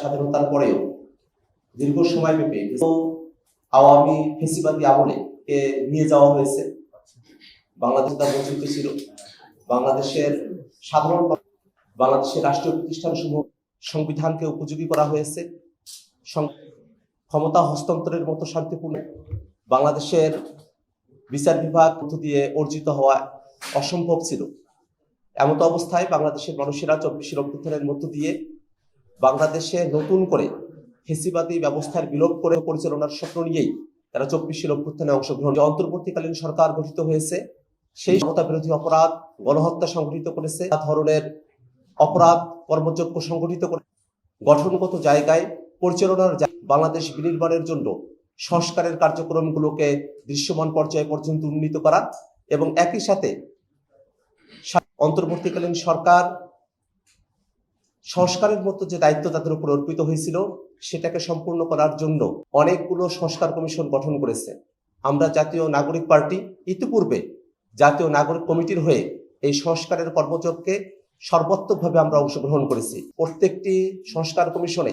স্বাধীনতার পরেও দীর্ঘ সময় ব্যাপী আওয়ামী ফেসিবাদী আমলে কে নিয়ে যাওয়া হয়েছে? বাংলাদেশ তার বঞ্চিত ছিল। বাংলাদেশের সাধারণ বাংলাদেশের রাষ্ট্রীয় প্রতিষ্ঠান সমূহ সংবিধানকে উপযোগী করা হয়েছে। ক্ষমতা হস্তান্তরের মতো শান্তিপূর্ণ। বাংলাদেশের বিচার বিভাগ মধ্য দিয়ে অর্জিত হওয়া অসম্ভব ছিল। এমত অবস্থায় বাংলাদেশের মানুষেরা চব্বিশের অভ্যুত্থানের মধ্য দিয়ে বাংলাদেশে নতুন করে ফেসিবাদী ব্যবস্থার বিলোপ করে পরিচালনার স্বপ্ন নিয়েই তারা চব্বিশের অভ্যুত্থানে অংশগ্রহণ অন্তর্বর্তীকালীন সরকার গঠিত হয়েছে, সেই সমতা বিরোধী অপরাধ গণহত্যা সংঘটিত করেছে ধরনের অপরাধ কর্মযোগ্য সংগঠিত করে গঠনগত জায়গায় পরিচালনার বাংলাদেশ বিনির্মাণের জন্য সংস্কারের কার্যক্রমগুলোকে দৃশ্যমান পর্যায়ে পর্যন্ত উন্নীত করা এবং একই সাথে অন্তর্বর্তীকালীন সরকার সংস্কারের মতো যে দায়িত্ব তাদের উপর অর্পিত হয়েছিল, সেটাকে সম্পূর্ণ করার জন্য অনেকগুলো সংস্কার কমিশন গঠন করেছে। আমরা জাতীয় নাগরিক পার্টি ইতিপূর্বে জাতীয় নাগরিক কমিটির হয়ে এই সংস্কারের কর্মযোগকে সর্বাত্মকভাবে আমরা অংশগ্রহণ করেছি। প্রত্যেকটি সংস্কার কমিশনে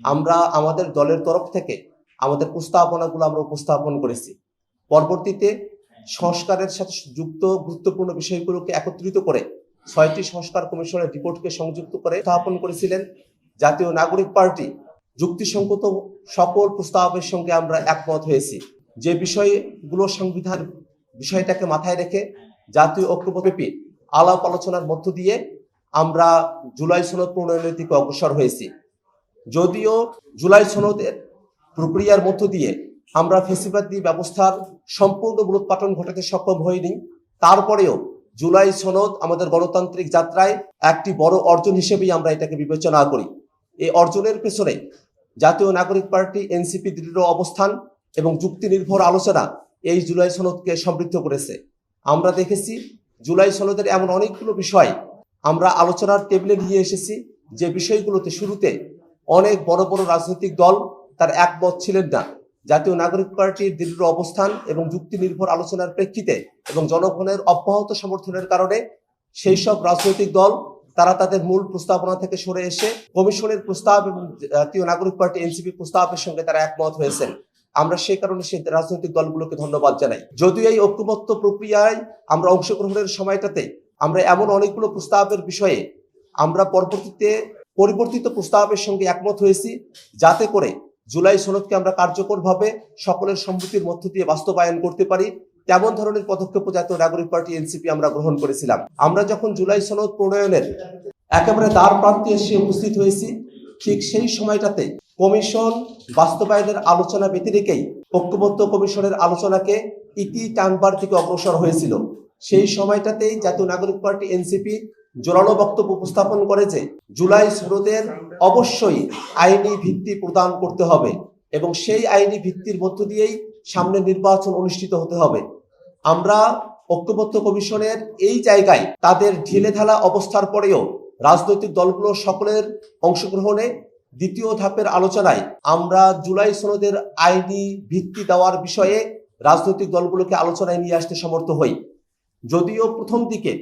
আমরা আমাদের দলের তরফ থেকে আমাদের প্রস্তাবনাগুলো আমরা উপস্থাপন করেছি। পরবর্তীতে সংস্কারের সাথে যুক্ত গুরুত্বপূর্ণ বিষয়গুলোকে একত্রিত করে ছয়টি সংস্কার কমিশনের রিপোর্টকে সংযুক্ত করে স্থাপন করেছিলেন জাতীয় নাগরিক পার্টি। যুক্তিসঙ্গত সকল প্রস্তাবের সঙ্গে আমরা একমত হয়েছি। যে বিষয়গুলো সংবিধান বিষয়টাকে মাথায় রেখে জাতীয় ঐক্যব্যাপী আলাপ আলোচনার মধ্য দিয়ে আমরা জুলাই সনদ প্রণয়নের দিকে অগ্রসর হয়েছি। যদিও জুলাই সনদের প্রক্রিয়ার মধ্য দিয়ে আমরা ফেসিবাদী ব্যবস্থার সম্পূর্ণ মূলোৎপাটন ঘটাতে সক্ষম হইনি, তারপরেও জুলাই সনদ আমাদের গণতান্ত্রিক যাত্রায় একটি বড় অর্জন হিসেবেই আমরা এটাকে বিবেচনা করি। এই অর্জনের পেছনে জাতীয় নাগরিক পার্টি, এনসিপি দৃঢ় অবস্থান এবং যুক্তি নির্ভর আলোচনা এই জুলাই সনদকে সমৃদ্ধ করেছে। আমরা দেখেছি জুলাই সনদের এমন অনেকগুলো বিষয় আমরা আলোচনার টেবিলে নিয়ে এসেছি যে বিষয়গুলোতে শুরুতে অনেক বড় বড় রাজনৈতিক দল তার একমত ছিলেন না। জাতীয় নাগরিক পার্টির দৃঢ় অবস্থান এবং যুক্তি নির্ভর আলোচনার প্রেক্ষিতে এবং জনগণের অব্যাহত সমর্থনের কারণে সেই সব রাজনৈতিক দল, তারা তাদের মূল প্রস্তাবনা থেকে সরে এসে কমিশনের প্রস্তাব এবং জাতীয় নাগরিক পার্টি এনসিপি প্রস্তাবের সঙ্গে তারা একমত হয়েছেন। আমরা সেই কারণে সেই রাজনৈতিক দলগুলোকে ধন্যবাদ জানাই। যদিও এই ঐক্যমত্য প্রক্রিয়ায় আমরা অংশগ্রহণের সময়টাতে আমরা এমন অনেকগুলো প্রস্তাবের বিষয়ে আমরা পরবর্তীতে পরিবর্তিত প্রস্তাবের সঙ্গে একমত হয়েছি, যাতে করে জুলাই সনদকে আমরা কার্যকরভাবে সকলের সম্মতির মধ্য দিয়ে বাস্তবায়ন করতে পারি, তেমন ধরনের পদক্ষেপ জাতীয় নাগরিক পার্টি এনসিপি আমরা গ্রহণ করেছিলাম। আমরা যখন জুলাই সনদ প্রণয়নের একেবারে দ্বার প্রান্তে এসে উপস্থিত হয়েছি, ঠিক সেই সময়টাতে কমিশন বাস্তবায়নের আলোচনা ব্যতি রেখেই ঐক্যবদ্ধ কমিশনের আলোচনাকে ইতি টানবার থেকে অগ্রসর হয়েছিল। সেই সময়টাতেই জাতীয় নাগরিক পার্টি এনসিপি জোরালো বক্তব্য উপস্থাপন করে যে জুলাই সনদের অবশ্যই আইনি ভিত্তি প্রদান করতে হবে এবং সেই আইনি ভিত্তির মধ্য দিয়েই সামনে নির্বাচন অনুষ্ঠিত হতে হবে। আমরা ঐক্যবদ্ধ কমিশনের এই জায়গায় তাদের ঢিলে ঢালা অবস্থার পরেও রাজনৈতিক দলগুলো সকলের অংশগ্রহণে দ্বিতীয় ধাপের আলোচনায় আমরা জুলাই সনদের আইনি ভিত্তি দেওয়ার বিষয়ে রাজনৈতিক দলগুলোকে আলোচনায় নিয়ে আসতে সমর্থ হই। যদিও প্রথম দিকে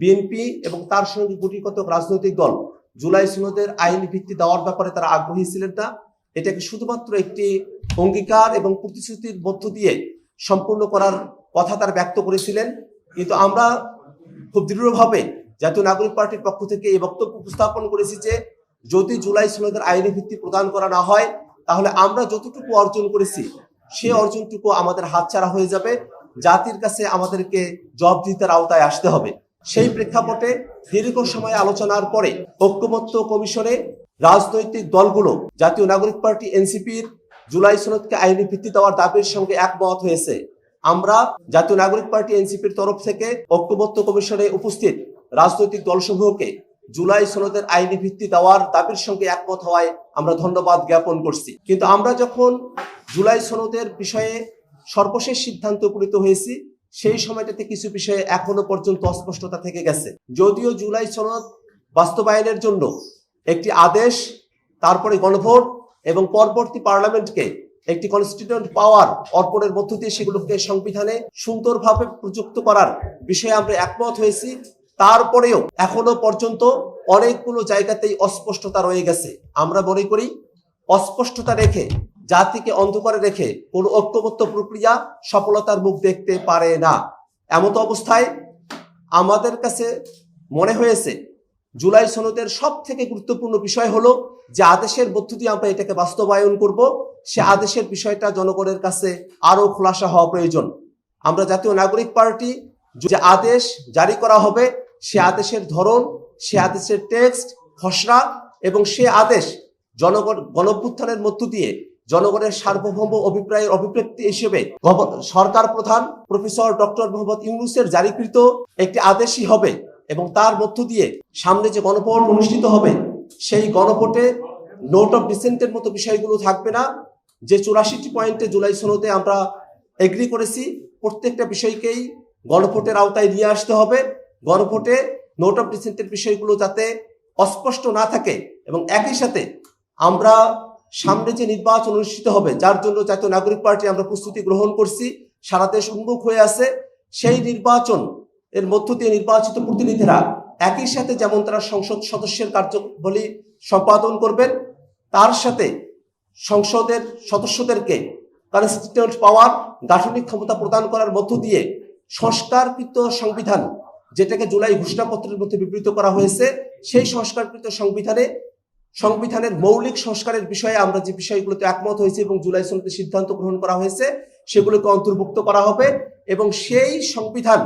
বিএনপি এবং তার সঙ্গে গুটি রাজনৈতিক দল জুলাই সনদের আইনি ভিত্তি দেওয়ার ব্যাপারে তারা আগ্রহী ছিলেন না। এটাকে শুধুমাত্র একটি অঙ্গীকার এবং প্রতিশ্রুতির মধ্য দিয়ে সম্পূর্ণ করার কথা তারা ব্যক্ত করেছিলেন। কিন্তু আমরা খুব দৃঢ়ভাবে জাতীয় নাগরিক পার্টির পক্ষ থেকে এই বক্তব্য উপস্থাপন করেছি যে, যদি জুলাই সনদের আইনি ভিত্তি প্রদান করা না হয়, তাহলে আমরা যতটুকু অর্জন করেছি, সে অর্জনটুকু আমাদের হাতছাড়া হয়ে যাবে। জাতির কাছে আমাদেরকে জবাবদিহিতার আওতায় আসতে হবে। সেই প্রেক্ষাপটে দীর্ঘ সময় আলোচনার পরে ঐক্যমত্য কমিশনে রাজনৈতিক দলগুলো, জাতীয় নাগরিক পার্টি এনসিপির জুলাই সনদকে আইনি ভিত্তি দেওয়ার দাবির সঙ্গে একমত হয়েছে। আমরা জাতীয় নাগরিক পার্টি এনসিপির তরফ থেকে ঐক্যবদ্ধ কমিশনে উপস্থিত রাজনৈতিক দলসমূহকে জুলাই সনদের আইনি ভিত্তি দেওয়ার দাবির সঙ্গে একমত হওয়ায় আমরা ধন্যবাদ জ্ঞাপন করছি। কিন্তু আমরা যখন জুলাই সনদের বিষয়ে সর্বশেষ সিদ্ধান্ত উপনীত হয়েছি সেই সময়টাতে কিছু বিষয়ে এখনও পর্যন্ত অস্পষ্টতা থেকে গেছে। যদিও জুলাই সনদ বাস্তবায়নের জন্য একটি আদেশ, তারপরে গণভোট এবং পরবর্তী পার্লামেন্টকে একটি কনস্টিটিউন্ট পাওয়ার অর্পণের মধ্য দিয়ে সেগুলোকে সংবিধানে সুন্দরভাবে প্রযুক্ত করার বিষয়ে আমরা একমত হয়েছি। তারপরেও এখনও পর্যন্ত অনেকগুলো জায়গাতেই অস্পষ্টতা রয়ে গেছে। আমরা মনে করি, অস্পষ্টতা রেখে জাতিকে অন্ধকারে রেখে কোনো ঐক্যবদ্ধ প্রক্রিয়া সফলতার মুখ দেখতে পারে না। এমত অবস্থায় আমাদের কাছে মনে হয়েছে, জুলাই সনদের সব থেকে গুরুত্বপূর্ণ বিষয় হলো যে আদেশের মধ্য দিয়ে আমরা এটাকে বাস্তবায়ন করব। সে আদেশের বিষয়টা জনগণের কাছে আরও খোলাসা হওয়া প্রয়োজন। আমরা জাতীয় নাগরিক পার্টি, যে আদেশ জারি করা হবে, সে আদেশের ধরন, সে আদেশের টেক্সট, খসড়া এবং সে আদেশ জনগণ গণভ্যুত্থানের মধ্য দিয়ে জনগণের সার্বভৌম অভিপ্রায়ের অভিব্যক্তি হিসেবে সরকার প্রধান প্রফেসর ডক্টর মোহাম্মদ ইউনুসের জারিকৃত একটি আদেশই হবে এবং তার মধ্য দিয়ে সামনে যে গণভোট অনুষ্ঠিত হবে, সেই গণভোটে নোট অফ ডিসেন্টের মতো বিষয়গুলো থাকবে না। যে চুরাশিটি পয়েন্টে জুলাই সনদে আমরা এগ্রি করেছি, প্রত্যেকটা বিষয়কেই গণভোটের আওতায় নিয়ে আসতে হবে। গণভোটে নোট অফ ডিসেন্টের বিষয়গুলো যাতে অস্পষ্ট না থাকে এবং একই সাথে আমরা সামনে যে নির্বাচন অনুষ্ঠিত হবে, যার জন্য জাতীয় নাগরিক পার্টি আমরা প্রস্তুতি গ্রহণ করছি, সারা দেশ উন্মুখ হয়ে আছে, সেই নির্বাচন, এর মধ্য দিয়ে নির্বাচিত প্রতিনিধিরা একই সাথে যেমন তারা সংসদ সদস্যের কার্যবলী সম্পাদন করবেন, তার সাথে সংসদের সদস্যদেরকে কনস্টিটিউন্ট পাওয়ার গাঠনিক ক্ষমতা প্রদান করার মধ্য দিয়ে সংস্কারকৃত সংবিধান, যেটাকে জুলাই ঘোষণাপত্রের মধ্যে বিবৃত করা হয়েছে, সেই সংস্কারকৃত সংবিধানে সংবিধানের মৌলিক সংস্কারের বিষয়ে আমরা যে বিষয়গুলোতে একমত হয়েছে এবং জুলাই সনদে সিদ্ধান্ত গ্রহণ করা হয়েছে, সেগুলোকে অন্তর্ভুক্ত করা হবে এবং সেই সংবিধান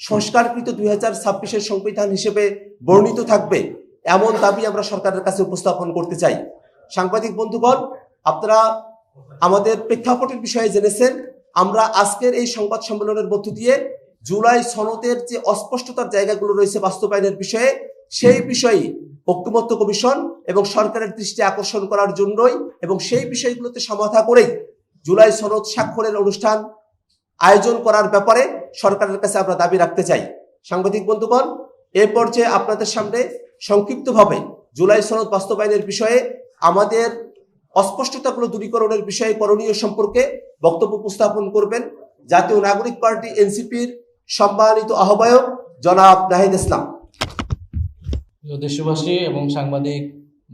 সংস্কারকৃত দুই হাজার ছাব্বিশের সংবিধান হিসেবে বর্ণিত থাকবে। এমন দাবি আমরা সরকারের কাছে উপস্থাপন করতে চাই। সাংবাদিক বন্ধুগণ, আপনারা আমাদের প্রেক্ষাপটের বিষয়ে জেনেছেন, আমরা আজকের এই সংবাদ সম্মেলনের মধ্য দিয়ে জুলাই সনদের যে অস্পষ্টতার জায়গাগুলো রয়েছে বাস্তবায়নের বিষয়ে সেই বিষয়ে ঐক্যমত্য কমিশন এবং সরকারের দৃষ্টি আকর্ষণ করার জন্যই এবং সেই বিষয়গুলোতে সমাধা করেই জুলাই সনদ স্বাক্ষরের অনুষ্ঠান আয়োজন করার ব্যাপারে সরকারের কাছে আমরা দাবি রাখতে চাই। সাংবাদিক বন্ধুগণ, এ পর্যায়ে আপনাদের সামনে সংক্ষিপ্তভাবে জুলাই সনদ বাস্তবায়নের বিষয়ে, আমাদের অস্পষ্টতাগুলো দূরীকরণের বিষয়ে করণীয় সম্পর্কে বক্তব্য উপস্থাপন করবেন জাতীয় নাগরিক পার্টি এনসিপির সম্মানিত আহ্বায়ক জনাব নাহিদ ইসলাম। দেশবাসী এবং সাংবাদিক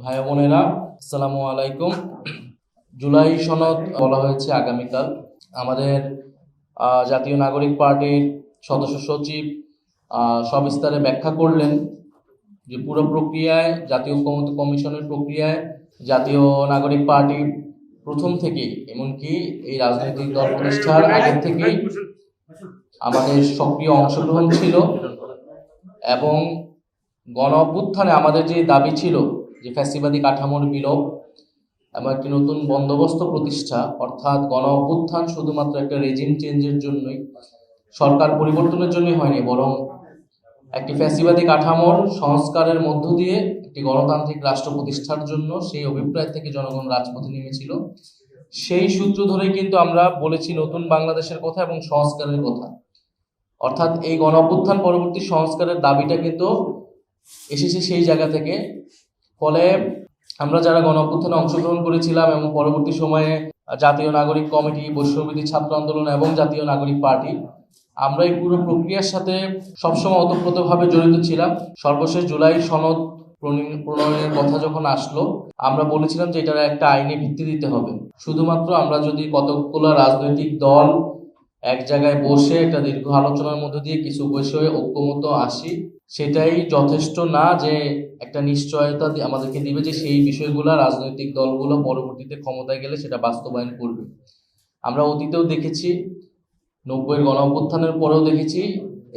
ভাই বোনেরা, আসসালামু আলাইকুম। জুলাই সনদ বলা হয়েছে আগামীকাল। আমাদের জাতীয় নাগরিক পার্টির সদস্য সচিব সবিস্তারে ব্যাখ্যা করলেন যে পুরো প্রক্রিয়ায়, জাতীয় ঐক্যমত্য কমিশনের প্রক্রিয়ায় জাতীয় নাগরিক পার্টি প্রথম থেকেই, এমনকি এই রাজনৈতিক দল প্রতিষ্ঠার আগের থেকেই আমাদের সক্রিয় অংশগ্রহণ ছিল। এবং গণ অভ্যুত্থানে আমাদের যে দাবি ছিল যে ফ্যাসিবাদী কাঠামোর বিলোপ এবং একটি নতুন বন্দোবস্ত প্রতিষ্ঠা, অর্থাৎ গণ অভ্যুত্থান শুধুমাত্র একটা রেজিম চেঞ্জের জন্যই, সরকার পরিবর্তনের জন্যই হয়নি, বরং একটি ফ্যাসিবাদী কাঠামোর সংস্কারের মধ্য দিয়ে একটি গণতান্ত্রিক রাষ্ট্র প্রতিষ্ঠার জন্য সেই অভিপ্রায় থেকে জনগণ রাজপথে নেমেছিল। সেই সূত্র ধরেই কিন্তু আমরা বলেছি নতুন বাংলাদেশের কথা এবং সংস্কারের কথা। অর্থাৎ এই গণ অভ্যুত্থান পরবর্তী সংস্কারের দাবিটা কিন্তু এসেছে সেই জায়গা থেকে। ফলে আমরা যারা গণ অভ্যুত্থানে অংশগ্রহণ করেছিলাম এবং পরবর্তী সময়ে জাতীয় নাগরিক কমিটি বৈশ্যবিধি ছাত্র আন্দোলন এবং জাতীয় নাগরিক পার্টি, আমরা এই পুরো প্রক্রিয়ার সাথে সবসময় ওতপ্রোতভাবে জড়িত ছিলাম। সর্বশেষ জুলাই সনদ প্রণী- প্রণয়নের কথা যখন আসলো, আমরা বলেছিলাম যে এটার একটা আইনি ভিত্তি দিতে হবে। শুধুমাত্র আমরা যদি কতগুলো রাজনৈতিক দল এক জায়গায় বসে একটা দীর্ঘ আলোচনার মধ্যে দিয়ে কিছু বৈষয়ে ঐক্যমত আসি সেটাই যথেষ্ট না যে একটা নিশ্চয়তা আমাদেরকে দিবে যে সেই বিষয়গুলো রাজনৈতিক দলগুলো পরবর্তীতে ক্ষমতায় গেলে সেটা বাস্তবায়ন করবে। আমরা অতীতেও দেখেছি, নব্বইয়ের গণ অভ্যুত্থানের পরেও দেখেছি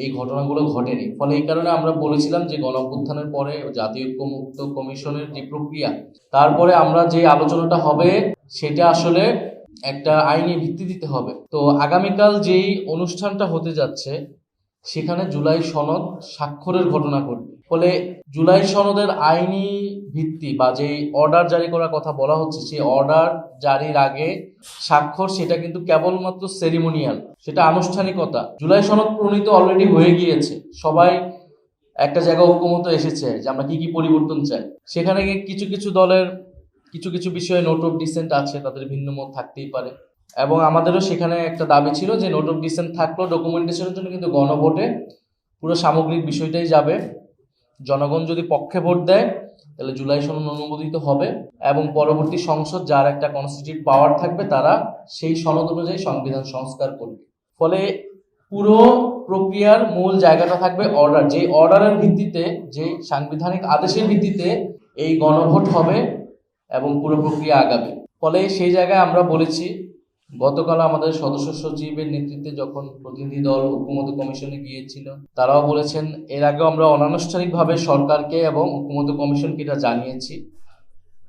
এই ঘটনাগুলো ঘটেনি। ফলে এই কারণে আমরা বলেছিলাম যে গণ অভ্যুত্থানের পরে জাতীয় ঐক্যমুক্ত কমিশনের যে প্রক্রিয়া, তারপরে আমরা যে আলোচনাটা হবে সেটা আসলে একটা আইনি ভিত্তি দিতে হবে। তো আগামীকাল যেই অনুষ্ঠানটা হতে যাচ্ছে সেখানে জুলাই সনদ স্বাক্ষরের ঘটনা ঘটবে। ফলে জুলাই সনদের আইনি ভিত্তি বা যে অর্ডার জারি করার কথা বলা হচ্ছে, সেই অর্ডার জারির আগে স্বাক্ষর সেটা কিন্তু কেবলমাত্র সেরিমোনিয়াল সেটা আনুষ্ঠানিকতা। জুলাই সনদ প্রণীত অলরেডি হয়ে গিয়েছে। সবাই একটা জায়গা ঐক্যমত এসেছে যে আমরা কি কি পরিবর্তন চাই। সেখানে কিছু কিছু দলের কিছু কিছু বিষয়ে নোট অফ ডিসেন্ট আছে, তাদের ভিন্ন মত থাকতেই পারে। এবং আমাদেরও সেখানে একটা দাবি ছিল যে নোট অফ ডিসেন্ট থাকলেও ডকুমেন্টেশনের জন্য কিন্তু গণভোটে পুরো সামগ্রিক বিষয়টাই যাবে। জনগণ যদি পক্ষে ভোট দেয়, তাহলে জুলাই সনদ অনুমোদিত হবে এবং পরবর্তী সংসদ যার একটা কনস্টিটিউট পাওয়ার থাকবে, তারা সেই সনদ অনুযায়ী সংবিধান সংস্কার করবে। ফলে পুরো প্রক্রিয়ার মূল জায়গাটা থাকবে অর্ডার যে অর্ডারের ভিত্তিতে যে সাংবিধানিক আদেশের ভিত্তিতে এই গণভোট হবে এবং পুরো প্রক্রিয়া আগাবে। ফলে সেই জায়গায় আমরা বলেছি গতকাল আমাদের সদস্য সচিবের নেতৃত্বে যখন প্রতিনিধি দল ঐক্যমত কমিশনে গিয়েছিল, তারাও বলেছেন, এর আগেও আমরা অনানুষ্ঠানিকভাবে সরকারকে এবং ঐক্যমত কমিশনকে এটা জানিয়েছি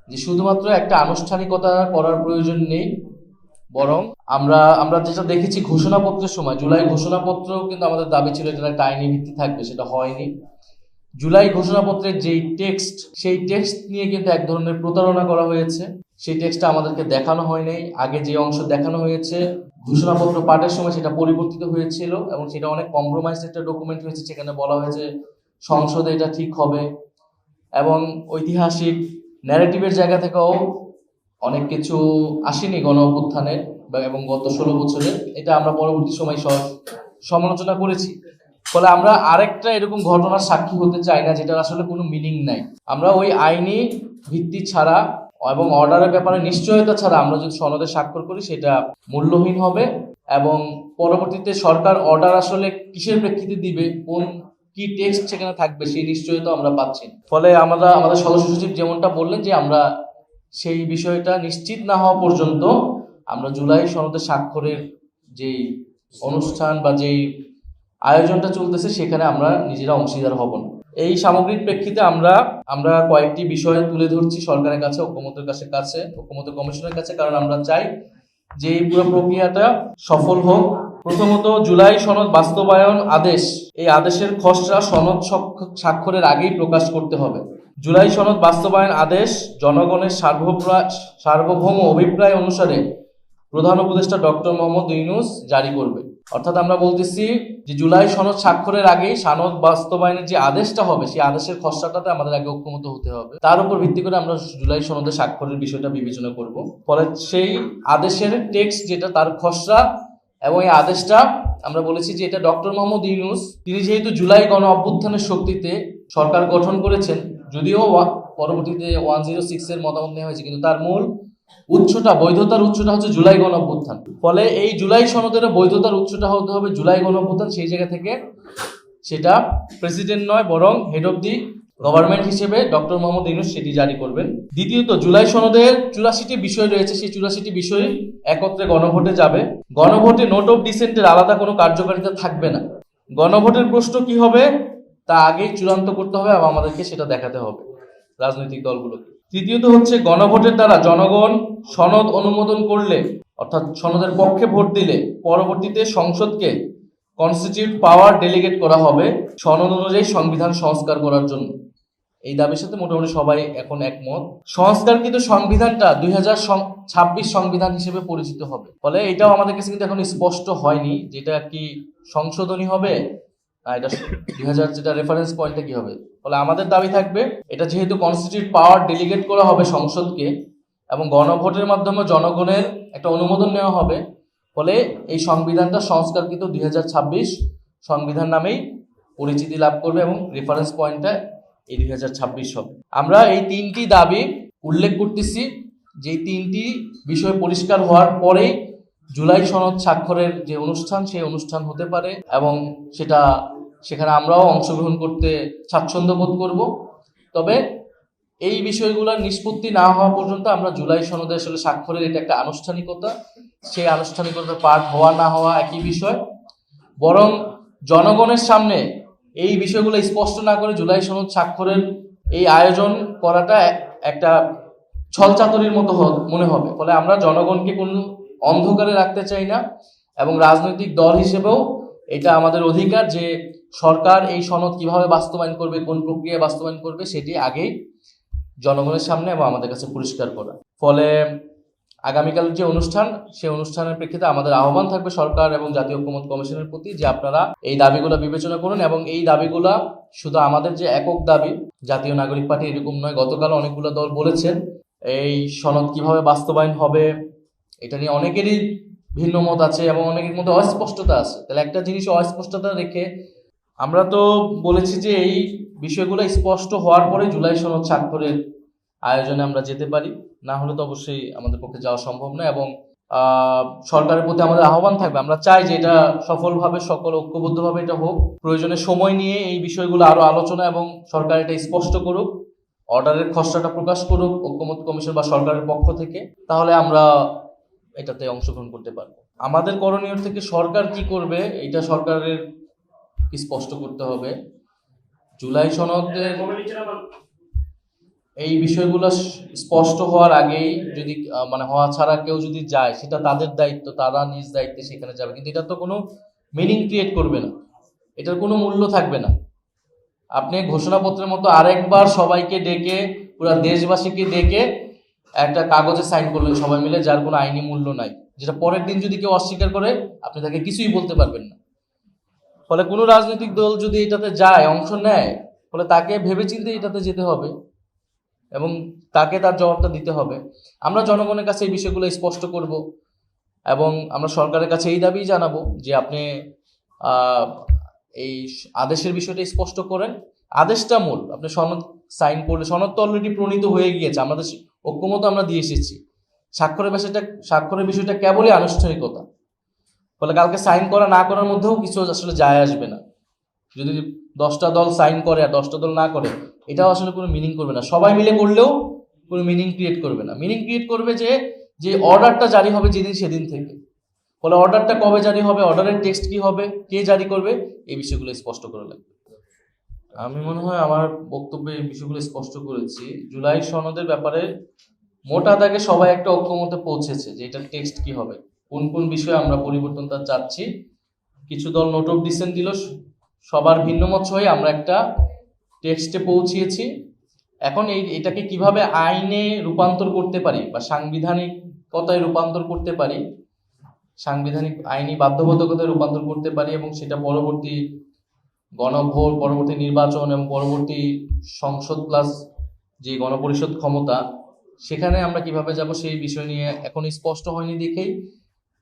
যে শুধুমাত্র একটা আনুষ্ঠানিকতা করার প্রয়োজন নেই, বরং আমরা আমরা যেটা দেখেছি ঘোষণাপত্রের সময়, জুলাই ঘোষণাপত্র কিন্তু আমাদের দাবি ছিল এটা একটা আইনি ভিত্তি থাকবে, সেটা হয়নি। জুলাই ঘোষণাপত্রের যেই টেক্সট সেই টেক্সট নিয়ে কিন্তু এক ধরনের প্রতারণা করা হয়েছে। সেই টেক্সটটা আমাদেরকে দেখানো হয় নাই আগে যে অংশ দেখানো হয়েছে, ঘোষণাপত্র পাঠের সময় সেটা পরিবর্তিত হয়েছিল এবং সেটা অনেক কম্প্রোমাইজ একটা ডকুমেন্ট হয়েছে, সেখানে বলা হয়েছে সংসদে এটা ঠিক হবে এবং ঐতিহাসিক ন্যারেটিভের জায়গা থেকেও অনেক কিছু আসেনি গণ অভ্যুত্থানের এবং গত ষোলো বছরে। এটা আমরা পরবর্তী সময় সমালোচনা করেছি। ফলে আমরা আরেকটা এরকম ঘটনার সাক্ষী হতে চাই না, যেটার আসলে কোনো মিনিং নাই আমরা ওই আইনি ভিত্তি ছাড়া এবং অর্ডারের ব্যাপারে নিশ্চয়তা ছাড়া আমরা যদি সনদে স্বাক্ষর করি, সেটা মূল্যহীন হবে এবং পরবর্তীতে সরকার অর্ডার আসলে কিসের প্রেক্ষিতে দিবে, কোন কি টেক্সট সেখানে থাকবে, সেই নিশ্চয়তা আমরা পাচ্ছি। ফলে আমরা, আমাদের সদস্য সচিব যেমনটা বললেন যে আমরা সেই বিষয়টা নিশ্চিত না হওয়া পর্যন্ত আমরা জুলাই সনদে স্বাক্ষরের যেই অনুষ্ঠান বা যেই আয়োজনটা চলতেছে, সেখানে আমরা নিজেরা অংশীদার হব না। এই সামগ্রিক প্রেক্ষিতে আমরা আমরা কয়েকটি বিষয় তুলে ধরছি সরকারের কাছে ঐক্যমতের কাছে কাছে ঐক্যমত কমিশনের কাছে, কারণ আমরা চাই যে এই পুরো প্রক্রিয়াটা সফল হোক। প্রথমত জুলাই সনদ বাস্তবায়ন আদেশ। এই আদেশের খসড়া সনদ স্বাক্ষরের আগেই প্রকাশ করতে হবে। জুলাই সনদ বাস্তবায়ন আদেশ জনগণের সার্বভৌম অভিপ্রায় অনুসারে প্রধান উপদেষ্টা ডক্টর মোহাম্মদ ইউনুস জারি করবে। অর্থাৎ আমরা বলতেছি যে জুলাই সনদ স্বাক্ষরের আগেই সনদ বাস্তবায়নের যে আদেশটা হবে, সেই আদেশের খসড়াটাতে আমাদের আগে ঐক্যমত হতে হবে। তার উপর ভিত্তি করে আমরা জুলাই সনদে স্বাক্ষরের বিষয়টা বিবেচনা করব। ফলে সেই আদেশের টেক্সট যেটা, তার খসড়া এবং এই আদেশটা, আমরা বলেছি যে এটা ডক্টর মোহাম্মদ ইউনুস, তিনি যেহেতু জুলাই গণ অভ্যুত্থানের শক্তিতে সরকার গঠন করেছেন, যদিও পরবর্তীতে ওয়ান জিরো সিক্স এর মতামত নেওয়া হয়েছে, কিন্তু তার মূল উৎসটা বৈধতার উৎসটা হচ্ছে জুলাই গণ অভ্যুত্থান ফলে এই জুলাই সনদের বৈধতার উৎসটা হতে হবে জুলাই গণ অভ্যুত্থান সেই জায়গা থেকে সেটা প্রেসিডেন্ট নয়, বরং হেড অব দি গভর্নমেন্ট হিসেবে ডক্টর মোহাম্মদ ইউনুস সেটি জারি করবেন। দ্বিতীয়ত, জুলাই সনদের চুরাশিটি বিষয় রয়েছে, সেই চুরাশিটি বিষয় একত্রে গণভোটে যাবে। গণভোটে নোট অফ ডিসেন্টের আলাদা কোনো কার্যকারিতা থাকবে না। গণভোটের প্রশ্ন কি হবে, তা আগেই চূড়ান্ত করতে হবে এবং আমাদেরকে সেটা দেখাতে হবে রাজনৈতিক দলগুলোকে। তৃতীয়ত হচ্ছে গণভোটের দ্বারা জনগণ সনদ অনুমোদন করলে, অর্থাৎ সনদের পক্ষে ভোট দিলে পরবর্তীতে সংসদকে কনস্টিটিউট পাওয়ার ডেলিগেট করা হবে সনদ অনুযায়ী সংবিধান সংস্কার করার জন্য। এই দাবির সাথে মোটামুটি সবাই এখন একমত। সংস্কার কিন্তু সংবিধানটা দুই হাজার ছাব্বিশ সংবিধান হিসেবে পরিচিত হবে। ফলে এটাও আমাদের কাছে কিন্তু এখন স্পষ্ট হয়নি যেটা কি সংশোধনী হবে এটা দুই হাজার যেটা রেফারেন্স পয়েন্টটা কি হবে? ফলে আমাদের দাবি থাকবে, এটা যেহেতু কনস্টিটিউট পাওয়ার ডেলিগেট করা হবে সংসদকে এবং গণভোটের মাধ্যমে জনগণের একটা অনুমোদন নেওয়া হবে, ফলে এই সংবিধানটা সংস্কারকৃত দুই হাজার ছাব্বিশ সংবিধান নামেই পরিচিতি লাভ করবে এবং রেফারেন্স পয়েন্টটা এই দুই হাজার ছাব্বিশ হবে। আমরা এই তিনটি দাবি উল্লেখ করতেছি যে তিনটি বিষয় পরিষ্কার হওয়ার পরেই জুলাই সনদ স্বাক্ষরের যে অনুষ্ঠান, সেই অনুষ্ঠান হতে পারে এবং সেটা সেখানে আমরাও অংশগ্রহণ করতে স্বাচ্ছন্দ্য বোধ করব। তবে এই বিষয়গুলোর নিষ্পত্তি না হওয়া পর্যন্ত আমরা জুলাই সনদে আসলে স্বাক্ষরের এটা একটা আনুষ্ঠানিকতা। সেই আনুষ্ঠানিকতা পাঠ হওয়া না হওয়া একই বিষয়। বরং জনগণের সামনে এই বিষয়গুলো স্পষ্ট না করে জুলাই সনদ স্বাক্ষরের এই আয়োজন করাটা এক- একটা ছলচাতুরির মতো মনে হবে। ফলে আমরা জনগণকে কোনো অন্ধকারে রাখতে চাই না এবং রাজনৈতিক দল হিসেবেও এটা আমাদের অধিকার যে সরকার এই সনদ কীভাবে বাস্তবায়ন করবে, কোন প্রক্রিয়া বাস্তবায়ন করবে সেটি আগেই জনগণের সামনে এবং আমাদের কাছে পরিষ্কার করা। ফলে আগামীকাল যে অনুষ্ঠান, সেই অনুষ্ঠানের প্রেক্ষিতে আমাদের আহ্বান থাকবে সরকার এবং জাতীয় ঐক্যমত কমিশনের প্রতি যে আপনারা এই দাবিগুলো বিবেচনা করুন এবং এই দাবিগুলা শুধু আমাদের যে একক দাবি, জাতীয় নাগরিক পার্টি এরকম নয়, গতকাল অনেকগুলো দল বলেছেন এই সনদ কীভাবে বাস্তবায়ন হবে, এটা নিয়ে অনেকেরই ভিন্ন মত আছে এবং অনেকের মধ্যে অস্পষ্টতা আছে। তাহলে একটা জিনিস অস্পষ্টতা রেখে আমরা তো বলেছি যে এই বিষয়গুলো স্পষ্ট হওয়ার পরে জুলাই সনদ স্বাক্ষরের আয়োজনে আমরা যেতে পারি। না হলে তো অবশ্যই আমাদের পক্ষে যাওয়া সম্ভব না এবং সরকারের প্রতি আমাদের আহ্বান থাকবে। আমরা চাই যে এটা সফলভাবে, সকল ঐক্যবদ্ধভাবে এটা হোক। প্রয়োজনে সময় নিয়ে এই বিষয়গুলো আরও আলোচনা এবং সরকার এটা স্পষ্ট করুক, অর্ডারের খসড়াটা প্রকাশ করুক, ঐক্যমত কমিশন বা সরকারের পক্ষ থেকে, তাহলে আমরা এটাতে অংশগ্রহণ করতে পারব। আমাদের করণীয় থেকে সরকার কি করবে, এটা সরকারের স্পষ্ট করতে হবে? জুলাই সনদের এই বিষয়গুলো স্পষ্ট হওয়ার আগেই যদি মানে হওয়া ছাড়া কেউ যদি যায়, সেটা তাদের দায়িত্ব, তারা নিজ দায়িত্বে সেখানে যাবে। কিন্তু এটা তো কোনো মিনিং ক্রিয়েট করবে না। এটার কোনো মূল্য থাকবে না। আপনি ঘোষণাপত্রের মতো আরেকবার সবাইকে ডেকে, পুরো দেশবাসীকে ডেকে একটা কাগজে সাইন করলেন সবাই মিলে, যার কোনো আইনি মূল্য নাই। যেটা পরের দিন যদি কেউ অস্বীকার করে, আপনি তাকে কিছুই বলতে পারবেন না। ফলে কোনো রাজনৈতিক দল যদি এটাতে যায়, অংশ নেয়, ফলে তাকে ভেবেচিন্তে এটাতে যেতে হবে এবং তাকে তার জবাবটা দিতে হবে। আমরা জনগণের কাছে এই বিষয়গুলো স্পষ্ট করব এবং আমরা সরকারের কাছে এই দাবি জানাব যে আপনি এই আদেশের বিষয়টা স্পষ্ট করেন। আদেশটা মূল, আপনি সনদ সাইন করলে, সনদ তো অলরেডি প্রণীত হয়ে গিয়েছে, আমাদের ঐক্যমত আমরা দিয়ে এসেছি। স্বাক্ষরের বিষয়টা স্বাক্ষরের বিষয়টা কেবলই আনুষ্ঠানিকতা। ফলে কালকে সাইন করা না করার মধ্যেও কিছু আসলে যায় আসবে না। যদি দশটা দল সাইন করে আর দশটা দল না করে, এটাও আসলে কোনো মিনিং করবে না। সবাই মিলে করলেও কোনো মিনিং ক্রিয়েট করবে না। মিনিং ক্রিয়েট করবে যে যে অর্ডারটা জারি হবে যেদিন সেদিন থেকে। ফলে অর্ডারটা কবে জারি হবে অর্ডারের টেক্সট কি হবে, কে জারি করবে, এই বিষয়গুলো স্পষ্ট করা লাগবে। আমি মনে হয় আমার বক্তব্যে এই বিষয়গুলো স্পষ্ট করেছি। জুলাই সনদের ব্যাপারে মোটা দাগে সবাই একটা ঐক্যমতে পৌঁছেছে যে, এটার টেক্সট কি হবে। কোন কোন বিষয়ে আমরা পরিবর্তন তার চাচ্ছি? কিছু দল নোট অফ ডিসেন্ট দিল, সবার ভিন্ন মত হয়ে আমরা একটা টেক্সটে পৌঁছিয়েছি। এখন এই, এটাকে কীভাবে আইনে রূপান্তর করতে পারি বা সাংবিধানিকতায় রূপান্তর করতে পারি, সাংবিধানিক আইনি বাধ্যবাধকতায় রূপান্তর করতে পারি এবং সেটা পরবর্তী গণভোট, পরবর্তী নির্বাচন এবং পরবর্তী সংসদ প্লাস যে গণপরিষদ ক্ষমতা, সেখানে আমরা কীভাবে যাব সেই বিষয় নিয়ে এখন স্পষ্ট হয়নি দেখেই।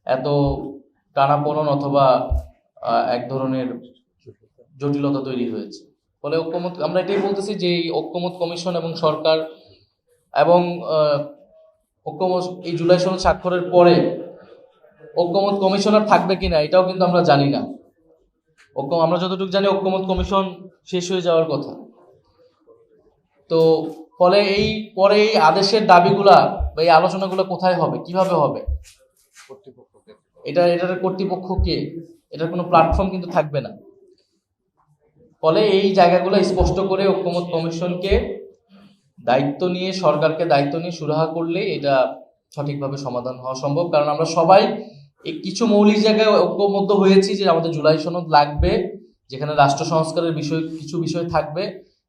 এত টানাপোড়ন অথবা এক ধরনের জটিলতা তৈরি হয়েছে। ফলে ঐক্যমত, আমরা এটাই বলতেছি যে এই ঐক্যমত কমিশন এবং সরকার এবং ঐক্যমত, এই জুলাই সনদ স্বাক্ষরের পরে ঐক্যমত কমিশনার থাকবে কিনা, এটাও কিন্তু আমরা জানি না। ঐক্য, আমরা যতটুকু জানি ঐক্যমত কমিশন শেষ হয়ে যাওয়ার কথা। তো, ফলে এই, পরে এই আদেশের দাবিগুলা বা এই আলোচনাগুলো কোথায় হবে? কীভাবে হবে? এটা, এটার কর্তৃপক্ষ কে? এটার কোনো প্ল্যাটফর্ম কিন্তু থাকবে না। ফলে এই জায়গাগুলো স্পষ্ট করে ঐক্যমত কমিশনকে দায়িত্ব নিয়ে, সরকারকে দায়িত্ব নিয়ে সুরাহা করলে এটা সঠিকভাবে সমাধান হওয়া সম্ভব। কারণ আমরা সবাই কিছু মৌলিক জায়গায় ঐক্যবদ্ধ হয়েছি যে আমাদের জুলাই সনদ লাগবে, যেখানে রাষ্ট্র সংস্কারের বিষয়, কিছু বিষয় থাকবে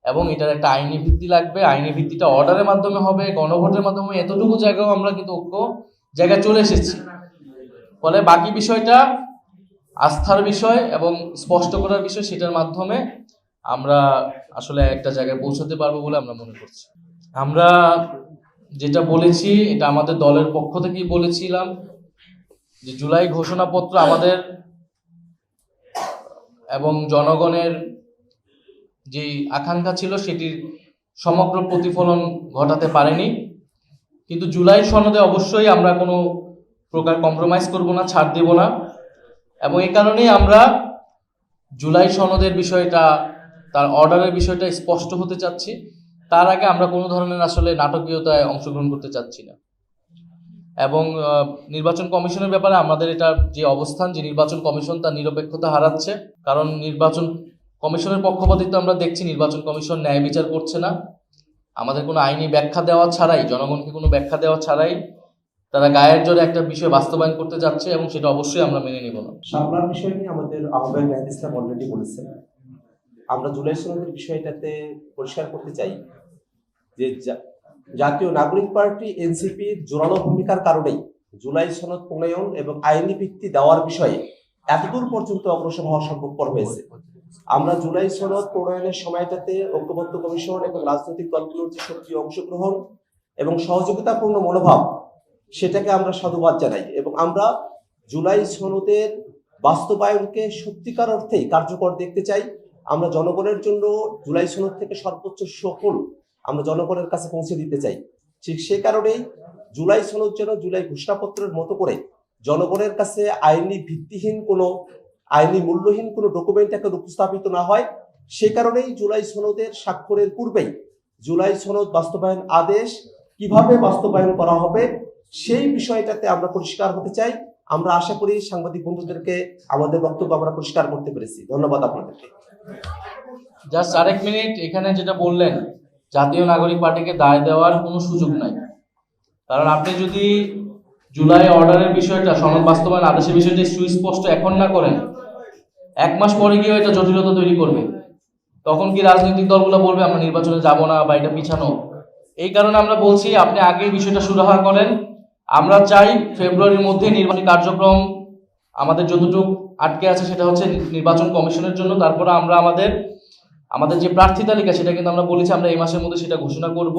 এবং এটার একটা আইনি ভিত্তি লাগবে। আইনি ভিত্তিটা অর্ডারের মাধ্যমে হবে, গণভোটের মাধ্যমে এতটুকু জায়গাও আমরা কিন্তু ঐক্য জায়গায় চলে এসেছি। ফলে বাকি বিষয়টা আস্থার বিষয় এবং স্পষ্ট করার বিষয় সেটার মাধ্যমে আমরা আসলে একটা জায়গায় পৌঁছাতে পারব বলে আমরা মনে করছি। আমরা যেটা বলেছি, এটা আমাদের দলের পক্ষ থেকেই বলেছিলাম যে জুলাই ঘোষণাপত্র আমাদের এবং জনগণের যে আকাঙ্ক্ষা ছিল সেটির সমগ্র প্রতিফলন ঘটাতে পারেনি। কিন্তু জুলাই সনদে অবশ্যই আমরা কোনো প্রকার কম্প্রোমাইজ করব না, ছাড় দেব না। এবং এই কারণেই আমরা জুলাই সনদের বিষয়টা, তার অর্ডারের বিষয়টা স্পষ্ট হতে চাচ্ছি। তার আগে আমরা কোনো ধরনের আসলে নাটকীয়তায় অংশগ্রহণ করতে চাচ্ছি না। এবং নির্বাচন কমিশনের ব্যাপারে আমাদের এটা যে অবস্থান, যে নির্বাচন কমিশন তার নিরপেক্ষতা হারাচ্ছে। কারণ নির্বাচন কমিশনের পক্ষপাতিত্ব আমরা দেখছি, নির্বাচন কমিশন ন্যায় বিচার করছে না। আমাদের কোনো আইনি ব্যাখ্যা দেওয়া ছাড়াই, জনগণকে কোনো ব্যাখ্যা দেওয়া ছাড়াই তারা গায়ের জোরে একটা বিষয় বাস্তবায়ন করতে যাচ্ছে এবং সেটা অবশ্যই আমরা মেনে নিব না। শাপলার বিষয় নিয়ে আমাদের আহ্বায়ক নাহিদ ইসলাম অলরেডি বলেছেন আমরা জুলাই সনদের বিষয়টাতে পরিষ্কার করতে চাই যে জাতীয় নাগরিক পার্টি এনসিপির জোরালো ভূমিকার কারণেই জুলাই সনদ প্রণয়ন এবং আইনি ভিত্তি দেওয়ার বিষয়ে এতদূর পর্যন্ত অগ্রসর হওয়া সম্ভবপর হয়েছে। আমরা জুলাই সনদ প্রণয়নের সময়টাতে ঐক্যবদ্ধ কমিশন এবং রাজনৈতিক দলগুলোর যে সক্রিয় অংশগ্রহণ এবং সহযোগিতাপূর্ণ মনোভাব সেটাকে আমরা সাধুবাদ জানাই এবং আমরা জুলাই সনদের বাস্তবায়নকে সত্যিকার অর্থেই কার্যকর দেখতে চাই। আমরা জনগণের জন্য জুলাই সনদ থেকে সর্বোচ্চ সকল আমরা জনগণের কাছে পৌঁছে দিতে চাই। ঠিক সে কারণেই জুলাই সনদ যেন জুলাই ঘোষণাপত্রের মতো করে জনগণের কাছে আইনি ভিত্তিহীন কোনো, আইনি মূল্যহীন কোনো ডকুমেন্ট এখন উপস্থাপিত না হয়, সে কারণেই জুলাই সনদের স্বাক্ষরের পূর্বেই জুলাই সনদ বাস্তবায়ন আদেশ কীভাবে বাস্তবায়ন করা হবে সেই বিষয়টাতে আমরা পরিষ্কার হতে চাই। আমরা আশা করি সাংবাদিক বন্ধুদেরকে আমাদের বক্তব্য আমরা পরিষ্কার করতে পেরেছি। ধন্যবাদ আপনাদেরকে। জাস্ট আরেক মিনিট, এখানে যেটা বললেন, জাতীয় নাগরিক পার্টিকে দায় দেওয়ার কোনো সুযোগ নাই। কারণ আপনি যদি জুলাই অর্ডারের বিষয়টা, সনদ বাস্তবায়ন আদেশের বিষয়টা সুস্পষ্ট এখন না করেন, এক মাস পরে গিয়ে এটা জটিলতা তৈরি করবে। তখন কি রাজনৈতিক দলগুলো বলবে, আমরা নির্বাচনে যাব না বা এটা পিছানো? এই কারণে আমরা বলছি, আপনি আগে বিষয়টা সুরাহা করেন আমরা চাই ফেব্রুয়ারির মধ্যে নির্বাচনী কার্যক্রম আমাদের যতটুকু আটকে আছে সেটা হচ্ছে নির্বাচন কমিশনের জন্য। তারপরে আমরা আমাদের আমাদের যে প্রার্থী তালিকা সেটা কিন্তু আমরা বলেছি, আমরা এই মাসের মধ্যে সেটা ঘোষণা করব।